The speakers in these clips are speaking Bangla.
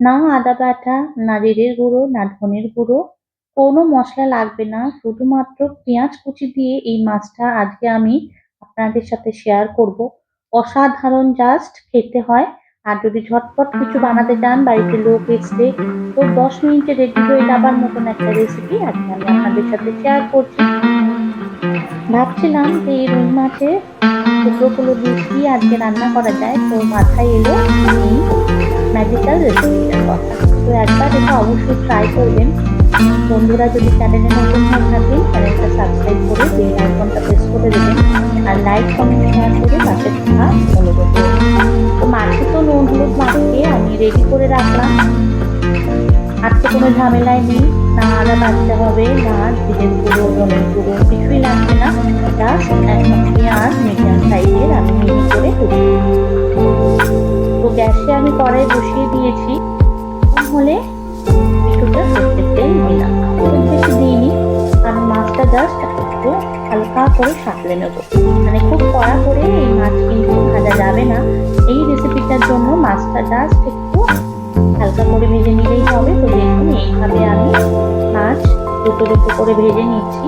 না আদা বাটা, না জিরের গুঁড়ো, না ধনের গুঁড়ো। কোনো মশলা লাগবে না। শুধুমাত্র পেঁয়াজ কুচি দিয়ে এই মাছটা আজকে আমি আপনাদের সাথে শেয়ার করব। অসাধারণ জাস্ট খেতে হয়। আর যদি ঝটপট কিছু বানাতে চান, বাড়িতে লোক এসছে, তো দশ মিনিটে রেডি হয়ে যাবার মতন একটা রেসিপি আজকে আমি আপনাদের সাথে শেয়ার করছি। ভাবছিলাম যে এই রুই মাছের টুকরোগুলো দিয়ে আজকে রান্না করা যায়? তো মাথায় এলো এই ম্যাজিক্যাল রেসিপিটার কথা। তো একবার এটা অবশ্যই ট্রাই করবেন। বন্ধুরা যদি চ্যানেলে নতুন হয়ে থাকেন চ্যানেলটা সাবস্ক্রাইব করে বেল আইকনটা প্রেস করে দেবেন। আর লাইক কমেন্ট শেয়ার করে পাশে থাকা অনুরোধ তো মাছে তো নুন, হলুদ আমি রেডি করে রাখলাম। তো কোনো ঝামেলায় নেই। না আদা বাড়তে হবে, না জিরের গুঁড়ো, ধনের গুঁড়ো, কিছুই লাগবে না। জাস্ট একটা করে সাঁতলে নেব। মানে খুব কড়া করে এই মাছ কিন্তু ভাজা যাবে না। এই রেসিপিটার জন্য মাছটা জাস্ট একটু হালকা করে ভেজে নিলেই হবে। তো দেখুন, এইভাবে আমি মাছ দুটো দুটো করে ভেজে নিচ্ছি।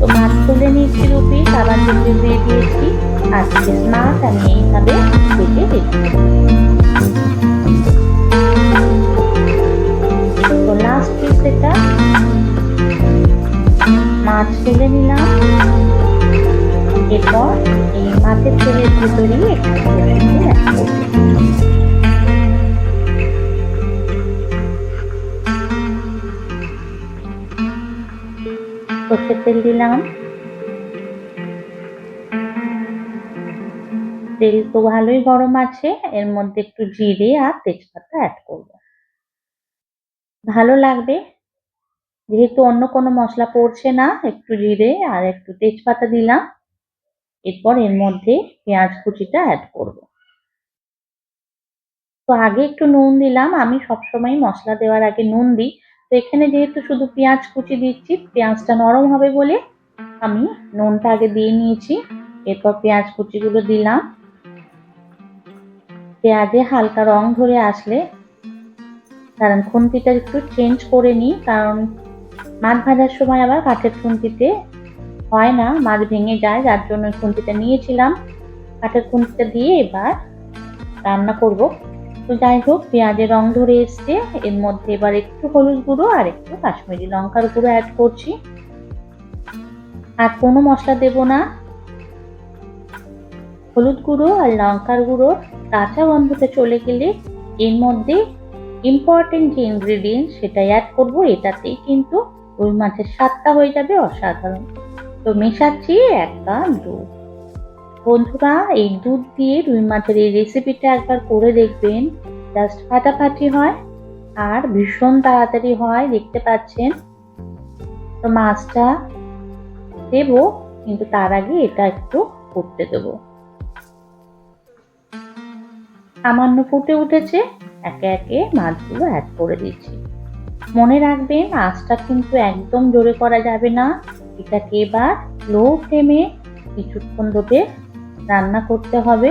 তো মাছ তুলে নিচ্ছি আবার দিয়ে দিয়েছি। আর মাছ আমি এইভাবে এই মাছের তেলের ভেতরেই একটু সর্ষের তেল দিলাম। তেল তো ভালোই গরম আছে, এর মধ্যে একটু জিরে আর তেজপাতা অ্যাড করব। ভালো লাগবে, যেহেতু অন্য কোনো মশলা পড়ছে না, একটু জিরে আর একটু তেজপাতা দিলাম। এরপর এর মধ্যে পেঁয়াজ কুচিটা অ্যাড করব। তো আগে একটু নুন দিলাম, আমি সবসময় মশলা দেওয়ার আগে নুন দিই। তো এখানে যেহেতু শুধু পেঁয়াজ কুচি দিচ্ছি, পেঁয়াজটা নরম হবে বলে আমি নুনটা আগে দিয়ে নিয়েছি। এরপর পেঁয়াজ কুচিগুলো দিলাম। পেঁয়াজে হালকা রং ধরে আসলে কারণ খুন্তিটা একটু চেঞ্জ করে নিই, কারণ মাছ ভাজার সময় আবার কাঠের খুন্তিতে হয় না, মাছ ভেঙে যায়, যার জন্য খুন্তিটা নিয়েছিলাম। কাঠের খুন্তিটা দিয়ে এবার রান্না করব। তো যাই হোক, পেঁয়াজের রং ধরে এসছে। এর মধ্যে এবার একটু হলুদ গুঁড়ো আর একটু কাশ্মীরি লঙ্কার গুঁড়ো অ্যাড করছি। আর কোনো মশলা দেব না। হলুদ গুঁড়ো আর লঙ্কার গুঁড়ো কাঁচা গন্ধটা চলে গেলে এর মধ্যে ইম্পর্টেন্ট যে ইনগ্রিডিয়েন্ট সেটা অ্যাড করব। এটাতেই কিন্তু রুই মাছের স্বাদটা হয়ে যাবে অসাধারণ। তো মেশাচ্ছি এক কাপ দুধ। বন্ধুরা, এই দুধ দিয়ে রুই মাছের এই রেসিপিটা একবার করে দেখবেন। জাস্ট ফাটাফাটি হয় আর ভীষণ তাড়াতাড়ি হয়, দেখতে পাচ্ছেন? তো মাছটা দেব, কিন্তু তার আগে এটা একটু করতে দেব। সামান্য ফুটে উঠেছে, একে একে মাছগুলো অ্যাড করে দিচ্ছি। মনে রাখবেন, আঁচটা কিন্তু একদম জোরে করা যাবে না। এটাকে এবার লো ফ্লেমে কিছুক্ষণ ধরে রান্না করতে হবে।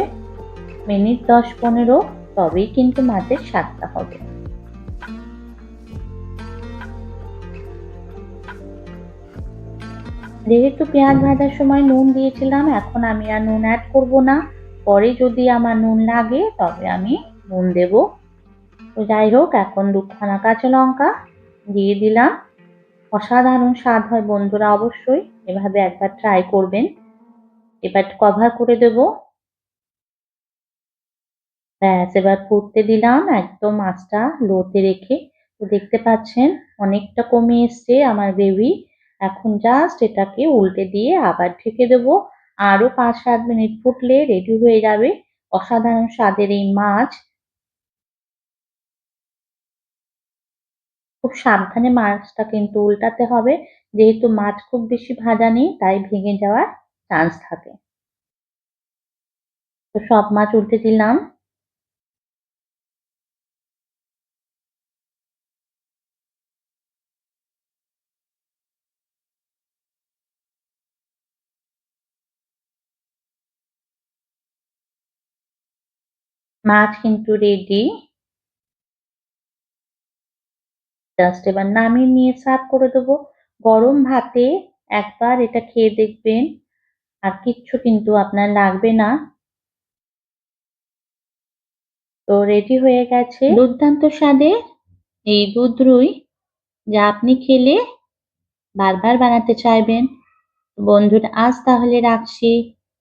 মিনিট দশ পনেরো, তবেই কিন্তু মাছের স্বাদটা হবে। যেহেতু পেঁয়াজ ভাজার সময় নুন দিয়েছিলাম, এখন আমি আর নুন অ্যাড করব না। পরে যদি আমার নুন লাগে, তবে আমি নুন দেব। তো যাই হোক, এখন দুখানা কাঁচা লঙ্কা দিয়ে দিলাম। অসাধারণ স্বাদ হয় বন্ধুরা, অবশ্যই এভাবে একবার ট্রাই করবেন। এবার কভার করে দেব। ব্যাস, এবার ফুটতে দিলাম একদম মাছটা লোতে রেখে। তো দেখতে পাচ্ছেন, অনেকটা কমে এসছে আমার গ্রেভি। এখন জাস্ট এটাকে উল্টে দিয়ে আবার ঢেকে দেব। আরও পাঁচ সাত মিনিট ফুটলে রেডি হয়ে যাবে। অসাধারণ স্বাদের এই মাছ। খুব সাবধানে মাছটা কিন্তু উল্টাতে হবে। যেহেতু মাছ খুব বেশি ভাজা নেই, তাই ভেঙে যাওয়ার চান্স থাকে। তো সব মাছ উল্টে দিলাম। মাছ কিন্তু রেডি জাস্ট এবার নামিয়ে নিয়ে সার্ভ করে দেবো। গরম ভাতে একবার এটা খেয়ে দেখবেন। আর কিচ্ছু কিন্তু আপনার লাগবে না। তো রেডি হয়ে গেছে। দুর্দান্ত স্বাদে এই দুধ রুই যা আপনি খেলে বারবার বানাতে চাইবেন। বন্ধুরা, আজ তাহলে রাখছি।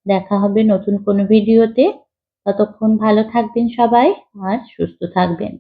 দেখা হবে নতুন কোনো ভিডিওতে। ততক্ষণ ভালো থাকবেন সবাই আর সুস্থ থাকবেন।